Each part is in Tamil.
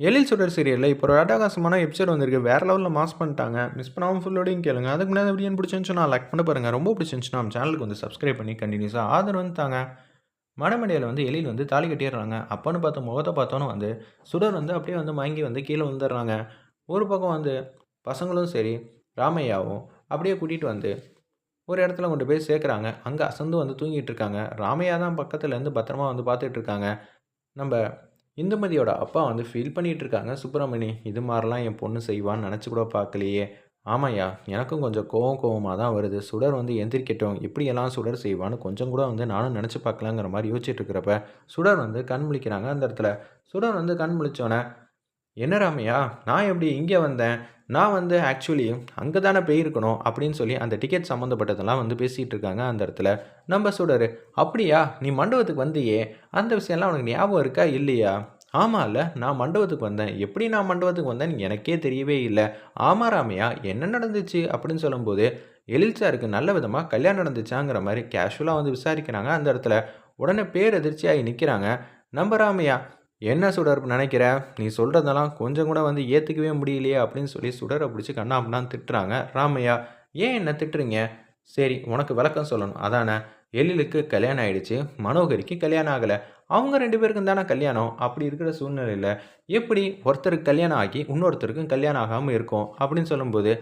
எழில் சுடர் சீரியலில் இப்போ ஒரு அட்டகாசமான எபிசோட் வந்திருக்கு. வேறு லெவலில் மாஸ் பண்ணிட்டாங்க. மிஸ் பண்ணாமல் ஃபுல்லோடையும் கேளுங்க. அதுக்கு முன்னாடி எப்படி என்ன பிடிச்சிருந்துச்சுன்னா லைக் பண்ண பாருங்கள் ரொம்ப பிடிச்சிருந்துச்சுன்னா நம்ம சேனலுக்கு வந்து சப்ஸ்கிரைப் பண்ணி கண்டினியூஸாக ஆதரவு வந்து தாங்க. மணமடியில் வந்து எழில் வந்து தாலி கட்டிடுறாங்க. அப்போன்னு பார்த்த முகத்தை பார்த்தோன்னு வந்து சுடர் வந்து அப்படியே வந்து மயங்கி வந்து கீழே வந்துடுறாங்க ஒரு பக்கம் வந்து பசங்களும் சரி ராமையாவும் அப்படியே கூட்டிகிட்டு வந்து ஒரு இடத்துல கொண்டு போய் சேர்க்குறாங்க. அங்கே அசந்து வந்து தூங்கிட்டு இருக்காங்க. ராமையா தான் பக்கத்துலேருந்து பத்திரமா வந்து பார்த்துட்டு இருக்காங்க. நம்ம இந்துமதியோட அப்பா வந்து ஃபீல் பண்ணிகிட்டு இருக்காங்க சுப்பிரமணி இது மாதிரிலாம் என் பொண்ணு செய்வான்னு நினச்சி கூட பார்க்கலையே. ஆமாய்யா எனக்கும் கொஞ்சம் கோவம் கோவமாக தான் வருது. சுடர் வந்து எந்திரிக்கட்டும். எப்படியெல்லாம் சுடர் செய்வான்னு கொஞ்சம் கூட வந்து நானும் நினச்சி பார்க்கலாங்கிற மாதிரி யோசிச்சுட்டு இருக்கிறப்ப சுடர் வந்து கண் முழிக்கிறாங்க அந்த இடத்துல. சுடர் வந்து கண் முழிச்சோன்னே என்ன ராமையா நான் எப்படி இங்கே வந்தேன்? நான் வந்து ஆக்சுவலி அங்கே தானே போயிருக்கணும் அப்படின்னு சொல்லி அந்த டிக்கெட் சம்மந்தப்பட்டதெல்லாம் வந்து பேசிகிட்டு இருக்காங்க அந்த இடத்துல. நம்ம சுடர் அப்படியா நீ மண்டபத்துக்கு வந்தியே? அந்த விஷயம்லாம் உனக்கு ஞாபகம் இருக்கா? இல்லையா? ஆமாம் இல்லை நான் மண்டபத்துக்கு வந்தேன். எப்படி நான் மண்டபத்துக்கு வந்தேன்னு எனக்கே தெரியவே இல்லை. ஆமா ராமையா என்ன நடந்துச்சு? அப்படின்னு சொல்லும்போது எழில்சாருக்கு நல்ல விதமாக கல்யாணம் நடந்துச்சாங்கிற மாதிரி கேஷுவலாக வந்து விசாரிக்கிறாங்க அந்த இடத்துல. உடனே பேர் எதிர்ச்சியாகி நிற்கிறாங்க நம்ம ராமையா என்ன சுடர் நினைக்கிற? நீ சொல்கிறதெல்லாம் கொஞ்சம் கூட வந்து ஏற்றுக்கவே முடியலையே அப்படின்னு சொல்லி சுடரை பிடிச்சி கண்ணா திட்டுறாங்க ராமையா. ஏன் என்ன திட்டுறீங்க? சரி உனக்கு விளக்கம் சொல்லணும். அதானே? எழிலுக்கு கல்யாணம் ஆயிடுச்சு மனோகரிக்கு கல்யாணம் ஆகலை. அவங்க ரெண்டு பேருக்கும் தானே கல்யாணம்? அப்படி இருக்கிற சூழ்நிலையில் எப்படி ஒருத்தருக்கு கல்யாணம் ஆகி இன்னொருத்தருக்கும் கல்யாணம் ஆகாமல் இருக்கும் அப்படின்னு சொல்லும்போது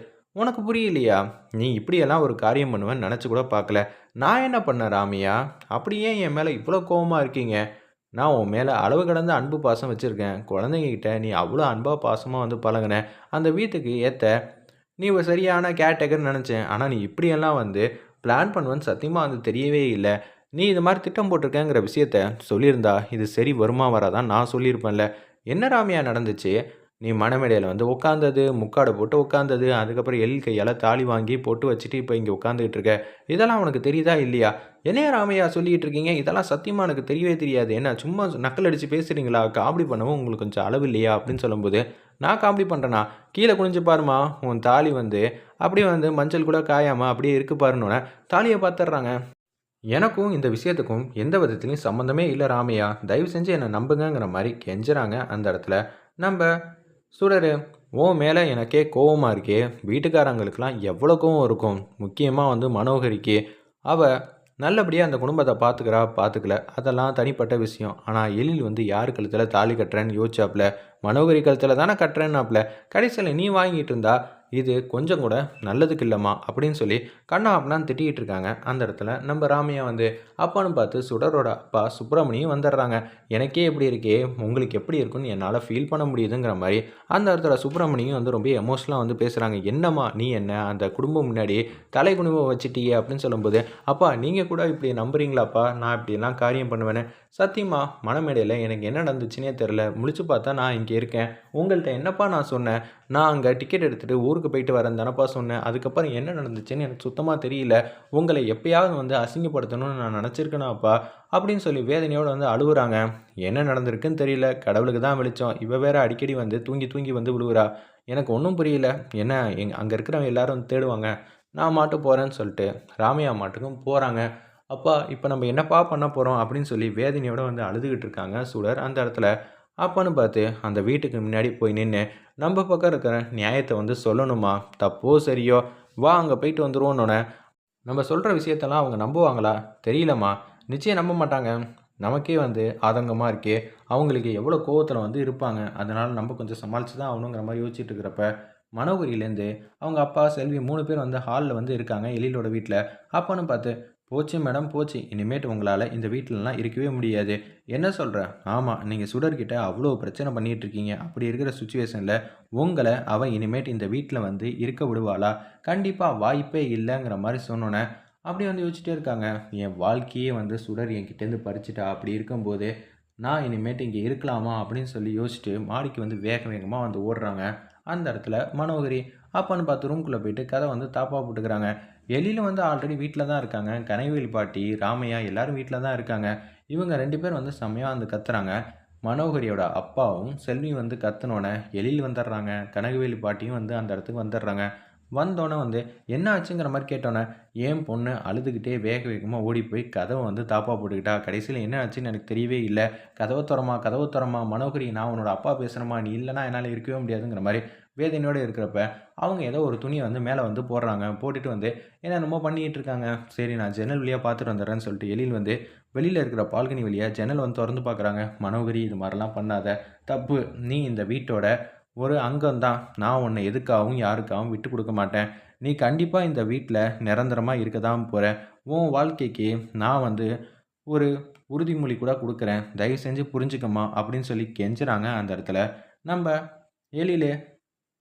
உனக்கு புரியலையா? நீ இப்படியெல்லாம் ஒரு காரியம் பண்ணுவேன்னு நினச்சி கூட பார்க்கல. நான் என்ன பண்ணேன் ராமியா? அப்படியே என் மேலே இவ்வளோ கோபமாக இருக்கீங்க. நான் உன் மேலே அளவு கடந்த அன்பு பாசம் வச்சுருக்கேன். குழந்தைங்கக்கிட்ட நீ அவ்வளோ அன்பாக பாசமாக வந்து பழகின. அந்த வீட்டுக்கு ஏற்ற நீ ஒரு சரியான கேட்டகர்னு நினச்சேன். ஆனால் நீ இப்படியெல்லாம் வந்து பிளான் பண்ணுவேன்னு சத்தியமாக வந்து தெரியவே இல்லை. நீ இது மாதிரி திட்டம் போட்டிருக்கேங்கிற விஷயத்த சொல்லியிருந்தா இது சரி வருமா வராதான் நான் சொல்லியிருப்பேன்ல. என்ன ராமியா நடந்துச்சு? நீ மணமேடையில் வந்து உட்காந்தது முக்காடை போட்டு உட்காந்தது அதுக்கப்புறம் எல் கையால் தாலி வாங்கி போட்டு வச்சுட்டு இப்போ இங்கே உட்காந்துக்கிட்டு இருக்க. இதெல்லாம் உனக்கு தெரியுதா இல்லையா? என்னையா ராமையா சொல்லிகிட்டு இருக்கீங்க? இதெல்லாம் சத்தியமாக எனக்கு தெரியவே தெரியாது. என்ன சும்மா நக்கல் அடித்து பேசுகிறீங்களா காமெடி பண்ணவும் உங்களுக்கு கொஞ்சம் அளவு இல்லையா? அப்படின்னு சொல்லும்போது நான் காமெடி பண்ணுறேன்னா கீழே குனிஞ்சு பாருமா உன் தாலி வந்து அப்படியே வந்து மஞ்சள் கூட காயாமல் அப்படியே இருக்கு பாருன்னொன்னே தாலியை பார்த்துட்றாங்க எனக்கும் இந்த விஷயத்துக்கும் எந்த விதத்துலையும் சம்மந்தமே இல்லை ராமையா. தயவு செஞ்சு என்னை நம்புங்கிற மாதிரி கெஞ்சுறாங்க அந்த இடத்துல. நம்ம சுடரு ஓ மேலே எனக்கே கோவமாக இருக்கே. வீட்டுக்காரங்களுக்கெல்லாம் எவ்வளோ கோவம் இருக்கும்? முக்கியமாக வந்து மனோகரிக்கு. அவள் நல்லபடியாக அந்த குடும்பத்தை பார்த்துக்கிறா பார்த்துக்கல அதெல்லாம் தனிப்பட்ட விஷயம். ஆனால் எழில் வந்து யார் கழுத்தில் தாலி கட்டுறேன்னு யோசிச்சாப்புல மனோகரி கழுத்தில் தானே கட்டுறேன்னாப்புல கடைசியில் நீ வாங்கிட்டு இருந்தா இது கொஞ்சம் கூட நல்லதுக்கு இல்லைம்மா அப்படின்னு சொல்லி கண்ணா திட்டிகிட்டு இருக்காங்க. அந்த இடத்துல நம்ம ராமையா வந்து அப்பான்னு பார்த்து சுடரோட அப்பா சுப்பிரமணியும் வந்துடுறாங்க எனக்கே எப்படி இருக்கே? உங்களுக்கு எப்படி இருக்குன்னு என்னால் ஃபீல் பண்ண முடியுதுங்கிற மாதிரி அந்த இடத்துல சுப்பிரமணியும் வந்து ரொம்ப எமோஷனலாக வந்து பேசுகிறாங்க என்னம்மா நீ என்ன? அந்த குடும்பம் முன்னாடி தலை குடும்பம் வச்சுட்டியே? அப்படின்னு சொல்லும்போது அப்பா நீங்கள் கூட இப்படி நம்புறீங்களாப்பா? நான் இப்படிலாம் காரியம் பண்ணுவேன்னு. சத்தியமா மனமேடையில் எனக்கு என்ன நடந்துச்சுன்னே தெரில முழிச்சு பார்த்தா நான் இங்கே இருக்கேன். உங்கள்கிட்ட என்னப்பா நான் சொன்னேன்? நான் அங்கே டிக்கெட் எடுத்துகிட்டு ஊருக்கு போயிட்டு வரேன் தானப்பா சொன்னேன். அதுக்கப்புறம் என்ன நடந்துச்சுன்னு எனக்கு சுத்தமாக தெரியல. உங்களை எப்பயாவது வந்து அசிங்கப்படுத்தணும்னு நான் நினச்சிருக்கேனாப்பா அப்படின்னு சொல்லி வேதனையோடு வந்து அழுகுறாங்க என்ன நடந்திருக்குன்னு தெரியல. கடவுளுக்கு தான் வெளிச்சம். இவ வேற அடிக்கடி வந்து தூங்கி தூங்கி வந்து விழுகுறா எனக்கு ஒன்றும் புரியல. என்ன எங் அங்கே இருக்கிறவங்க எல்லாரும் வந்து தேடுவாங்க. நான் மாட்டு போகிறேன்னு சொல்லிட்டு ராமையா மாட்டுக்கும் போகிறாங்க அப்பா இப்போ நம்ம என்னப்பா பண்ண போகிறோம் அப்படின்னு சொல்லி வேதனையோடு வந்து அழுதுகிட்டு இருக்காங்க சுடர். அந்த இடத்துல அப்பான்னு பார்த்து அந்த வீட்டுக்கு முன்னாடி போய் நின்று நம்ம பக்கம் இருக்கிற நியாயத்தை வந்து சொல்லணுமா? தப்போ சரியோ? வா அங்கே போயிட்டு வந்துடுவோன்னொன்னே நம்ம சொல்கிற விஷயத்தெல்லாம் அவங்க நம்புவாங்களா? தெரியலம்மா. நிச்சயம் நம்ப மாட்டாங்க. நமக்கே வந்து ஆதங்கமாக இருக்கே. அவங்களுக்கு எவ்வளோ கோவத்தில் வந்து இருப்பாங்க. அதனால் நம்ம கொஞ்சம் சமாளித்து தான் ஆகணுங்கிற மாதிரி யோசிச்சுட்டு இருக்கிறப்ப மனோகுரியிலேருந்து அவங்க அப்பா செல்வி மூணு பேர் வந்து ஹாலில் வந்து இருக்காங்க எழிலோட வீட்டில் அப்போன்னு பார்த்து போச்சு மேடம் போச்சு. இனிமேட்டு உங்களால் இந்த வீட்டிலலாம் இருக்கவே முடியாது. என்ன சொல்கிற ஆமாம் நீங்கள் சுடர்கிட்ட அவ்வளோ பிரச்சனை பண்ணிகிட்டு இருக்கீங்க அப்படி இருக்கிற சுச்சுவேஷனில் உங்களை அவன் இனிமேட்டு இந்த வீட்டில் வந்து இருக்க விடுவாளா? கண்டிப்பாக வாய்ப்பே இல்லைங்கிற மாதிரி சொன்னோன்னே அப்படி வந்து யோசிச்சுட்டே இருக்காங்க. என் வாழ்க்கையே வந்து சுடர் என்கிட்டேருந்து பறிச்சுட்டா. அப்படி இருக்கும்போது நான் இனிமேட்டு இங்கே இருக்கலாமா? அப்படின்னு சொல்லி யோசிச்சுட்டு மாடிக்கு வந்து வேக வேகமாக வந்து ஓடுறாங்க. அந்த இடத்துல மனோகரி அப்பான்னு பார்த்து ரூம்குள்ளே போயிட்டு கதை வந்து தாப்பாக போட்டுக்கிறாங்க. எலியில் வந்து ஆல்ரெடி வீட்டில் தான் இருக்காங்க. கனைவேலி பாட்டி ராமையா எல்லோரும் வீட்டில் தான் இருக்காங்க. இவங்க ரெண்டு பேர் வந்து செம்மையாக வந்து கத்துறாங்க. மனோகரியோட அப்பாவும் செல்வி வந்து கத்துனோடனே எழில் வந்துடுறாங்க. கனகவேலி பாட்டியும் வந்து அந்த இடத்துக்கு வந்துடுறாங்க. வந்தோடனே வந்து என்ன ஆச்சுங்கிற மாதிரி கேட்டோன்னே ஏன் பொண்ணு அழுதுகிட்டே வேக வேகமாக ஓடி போய் கதவை வந்து தாப்பா போட்டுக்கிட்டா? கடைசியில் என்ன ஆச்சுன்னு எனக்கு தெரியவே இல்லை. கதவை திறமா கதவை திறமா மனோகரி நான் உன்னோட அப்பா பேசுகிறேமா நீ இல்லைனா என்னால் இருக்கவே முடியாதுங்கிற மாதிரி வேதனையோடு இருக்கிறப்ப அவங்க ஏதோ ஒரு துணியை வந்து மேலே வந்து போடுறாங்க. போட்டுட்டு வந்து என்னென்னமோ பண்ணிகிட்டு இருக்காங்க? சரி நான் ஜன்னல் வழியாக பார்த்துட்டு வந்துடுறேன்னு சொல்லிட்டு எழில் வந்து வெளியில் இருக்கிற பால்கனி வழியாக ஜன்னல் வந்து திறந்து பார்க்குறாங்க மனோகரி இது மாதிரிலாம் பண்ணாத. தப்பு. நீ இந்த வீட்டோட ஒரு அங்கம்தான் நான் உன்னை எதுக்காகவும் யாருக்காகவும் விட்டு கொடுக்க மாட்டேன். நீ கண்டிப்பாக இந்த வீட்டில் நிரந்தரமாக இருக்க தான் போகிற உன் வாழ்க்கைக்கு நான் வந்து ஒரு உறுதிமொழி கூட கொடுக்குறேன். தயவு செஞ்சு புரிஞ்சுக்கம்மா அப்படின்னு சொல்லி கெஞ்சுறாங்க அந்த இடத்துல. நம்ம எழிலே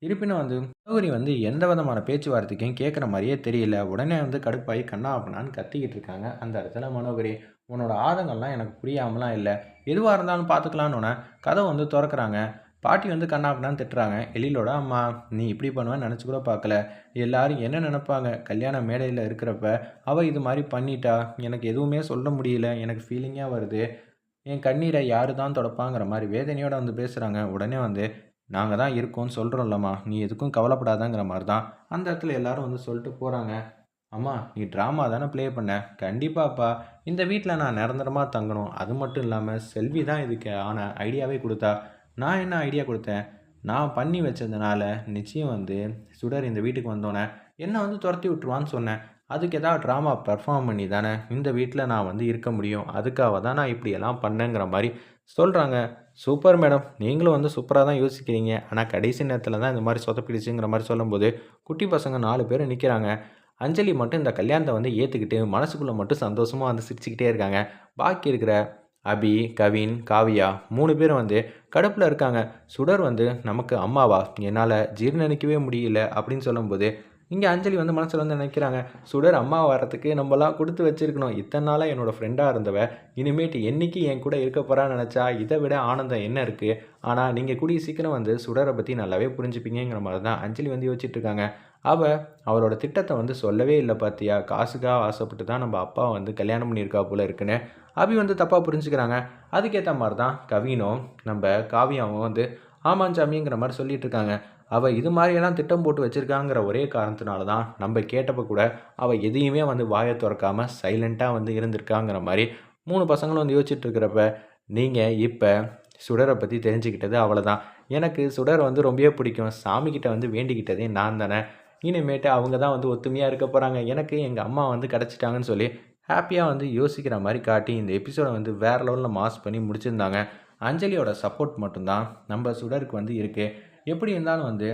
இருப்பினும் வந்து மனோகரி வந்து எந்த விதமான பேச்சுவார்த்தைக்கும் கேட்குற மாதிரியே தெரியல. உடனே வந்து கடுப்பாகி கண்ணா அப்படின்னான்னு கத்திக்கிட்டு இருக்காங்க. அந்த இடத்துல மனோகரி உன்னோட ஆதங்கம்லாம் எனக்கு புரியாமலாம் இல்லை. எதுவாக இருந்தாலும் பார்த்துக்கலான்னு கதை வந்து திறக்கிறாங்க. பாட்டி வந்து கண்ணா திட்டுறாங்க. எழிலோட அம்மா நீ இப்படி பண்ணுவேன்னு நினச்சி கூட பார்க்கல. எல்லாரும் என்ன நினப்பாங்க? கல்யாண மேடையில் இருக்கிறப்ப அவள் இது மாதிரி பண்ணிட்டா? எனக்கு எதுவுமே சொல்ல முடியல. எனக்கு ஃபீலிங்காக வருது. என் கண்ணீரை யாரு தான் தொடப்பாங்கிற மாதிரி வேதனையோடு வந்து பேசுகிறாங்க உடனே வந்து நாங்கள் தான் இருக்கோம்னு சொல்கிறோம்லம்மா நீ எதுக்கும் கவலைப்படாதங்கிற மாதிரி தான் அந்த இடத்துல எல்லாரும் வந்து சொல்லிட்டு போகிறாங்க அம்மா நீ ட்ராமா தானே ப்ளே பண்ண? கண்டிப்பாப்பா. இந்த வீட்டில் நான் நிரந்தரமாக தங்கணும். அது மட்டும் இல்லாமல் செல்வி தான் இதுக்கு ஆன ஐடியாவே கொடுத்தா. நான் என்ன ஐடியா கொடுத்தேன்? நான் பண்ணி வச்சதுனால நிச்சயம் வந்து சுடர் இந்த வீட்டுக்கு வந்தோன்னே என்னை வந்து துரத்தி விட்டுருவான்னு சொன்னேன். அதுக்கு ஏதாவது ட்ராமா பெர்ஃபார்ம் பண்ணி தானே இந்த வீட்டில் நான் வந்து இருக்க முடியும். அதுக்காக தான் நான் இப்படியெல்லாம் பண்ணேங்கிற மாதிரி சொல்கிறாங்க சூப்பர் மேடம். நீங்களும் வந்து சூப்பராக தான் யோசிக்கிறீங்க. ஆனால் கடைசி நேரத்தில் தான் இந்த மாதிரி சொதப்பிடுச்சுங்கிற மாதிரி சொல்லும்போது குட்டி பசங்க நாலு பேர் நிற்கிறாங்க அஞ்சலி மட்டும் இந்த கல்யாணத்தை வந்து ஏற்றுக்கிட்டு மனசுக்குள்ளே மட்டும் சந்தோஷமாக வந்து சிரிச்சுக்கிட்டே இருக்காங்க. பாக்கி இருக்கிற அபி கவின் காவியா மூணு பேரும் வந்து கடுப்பில் இருக்காங்க. சுடர் வந்து நமக்கு அம்மாவா? என்னால் ஜீர்ணிக்கவே முடியல. அப்படின்னு சொல்லும்போது இங்கே அஞ்சலி வந்து மனசில் வந்து நினைக்கிறாங்க சுடர் அம்மா வரத்துக்கு நம்மலாம் கொடுத்து வச்சிருக்கணும். இத்தனை நாளாக என்னோடய ஃப்ரெண்டாக இருந்தவ இனிமேட்டு என்னைக்கு என் கூட இருக்க போகிறான்னு நினச்சா இதை விட ஆனந்தம் என்ன இருக்குது ஆனால் நீங்கள் கூடிய சீக்கிரம் வந்து சுடரை பற்றி நல்லாவே புரிஞ்சுப்பீங்கிற மாதிரி தான் அஞ்சலி வந்து யோசிச்சுட்ருக்காங்க அவள் அவரோட திட்டத்தை வந்து சொல்லவே இல்லை பார்த்தியா காசுக்காக ஆசைப்பட்டு தான் நம்ம அப்பா வந்து கல்யாணம் பண்ணியிருக்கா போல் இருக்குன்னு அபி வந்து தப்பாக புரிஞ்சுக்கிறாங்க. அதுக்கேற்ற மாதிரி தான் கவினும் நம்ம காவியாவும் வந்து ஆமாஞ்சாமிங்கிற மாதிரி சொல்லிட்டு இருக்காங்க. அவள் இது மாதிரியெல்லாம் திட்டம் போட்டு வச்சுருக்காங்கிற ஒரே காரணத்தினால தான் நம்ம கேட்டப்போ கூட அவள் எதையுமே வந்து வாயை திறக்காமல் சைலண்ட்டாக வந்து இருந்திருக்காங்கிற மாதிரி மூணு பசங்களும் வந்து யோசிச்சுட்டு இருக்கிறப்ப நீங்கள் இப்போ சுடரை பற்றி தெரிஞ்சுக்கிட்டது அவ்வளோதான் எனக்கு சுடர் வந்து ரொம்பவே பிடிக்கும். சாமிக்கிட்ட வந்து வேண்டிக்கிட்டதே நான் தானே. இனிமேட்டு அவங்க தான் வந்து ஒத்துமையாக இருக்க போகிறாங்க எனக்கு எங்கள் அம்மா வந்து கிடச்சிட்டாங்கன்னு சொல்லி ஹாப்பியாக வந்து யோசிக்கிற மாதிரி காட்டி இந்த எபிசோடை வந்து வேறு லெவலில் மாஸ் பண்ணி முடிச்சிருந்தாங்க. அஞ்சலியோட சப்போர்ட் மட்டும்தான் நம்ம சுடருக்கு வந்து இருக்குது எப்படி இருந்தாலும் வந்து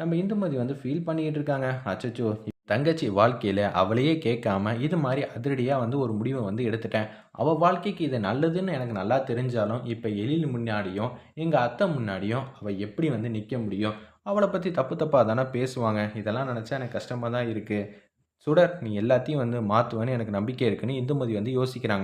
நம்ம இந்துமதி வந்து ஃபீல் பண்ணிக்கிட்டு இருக்காங்க. அச்சச்சோ தங்கச்சி வாழ்க்கையில் அவளையே கேட்காம இது மாதிரி அதிரடியாக வந்து ஒரு முடிவை வந்து எடுத்துட்டேன். அவள் வாழ்க்கைக்கு இது நல்லதுன்னு எனக்கு நல்லா தெரிஞ்சாலும் இப்போ எழில் முன்னாடியும் எங்கள் அத்தை முன்னாடியும் அவள் எப்படி வந்து நிற்க முடியும்? அவளை பற்றி தப்பு தப்பாக தானே பேசுவாங்க. இதெல்லாம் நினச்சா எனக்கு கஷ்டமாக தான் இருக்குது சுடர் நீ எல்லாத்தையும் வந்து மாற்றுவேன்னு எனக்கு நம்பிக்கை இருக்குன்னு இந்துமதி வந்து யோசிக்கிறாங்க.